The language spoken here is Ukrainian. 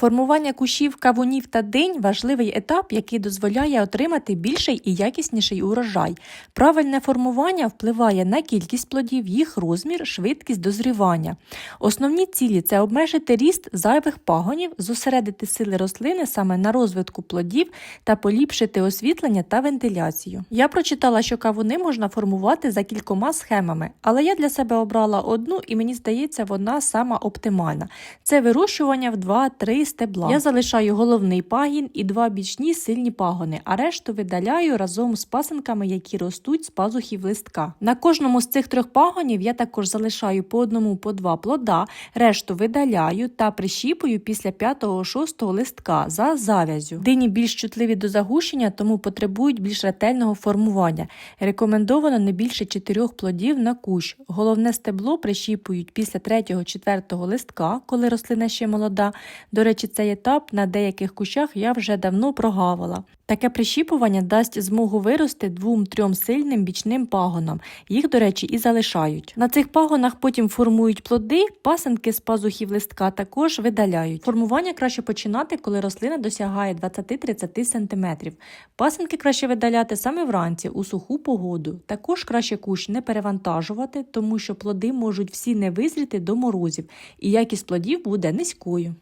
Формування кущів кавунів та динь важливий етап, який дозволяє отримати більший і якісніший урожай. Правильне формування впливає на кількість плодів, їх розмір, швидкість дозрівання. Основні цілі це обмежити ріст зайвих пагонів, зосередити сили рослини саме на розвитку плодів та поліпшити освітлення та вентиляцію. Я прочитала, що кавуни можна формувати за кількома схемами, але я для себе обрала одну, і мені здається, вона сама оптимальна. Це вирощування в 2-3 стебла. Я залишаю головний пагін і два бічні сильні пагони, а решту видаляю разом з пасинками, які ростуть з пазухів листка. На кожному з цих трьох пагонів я також залишаю по одному по два плода, решту видаляю та прищіпую після 5-6 листка за завязю. Дині більш чутливі до загущення, тому потребують більш ретельного формування. Рекомендовано не більше 4 плодів на кущ. Головне стебло прищіпують після 3-4 листка, коли рослина ще молода. До речі, цей етап на деяких кущах я вже давно прогавила. Таке прищіпування дасть змогу вирости двом-трьом сильним бічним пагонам. Їх, до речі, і залишають. На цих пагонах потім формують плоди, пасенки з пазухів листка також видаляють. Формування краще починати, коли рослина досягає 20-30 см. Пасенки краще видаляти саме вранці у суху погоду. Також краще кущ не перевантажувати, тому що плоди можуть всі не визріти до морозів, і якість плодів буде низькою.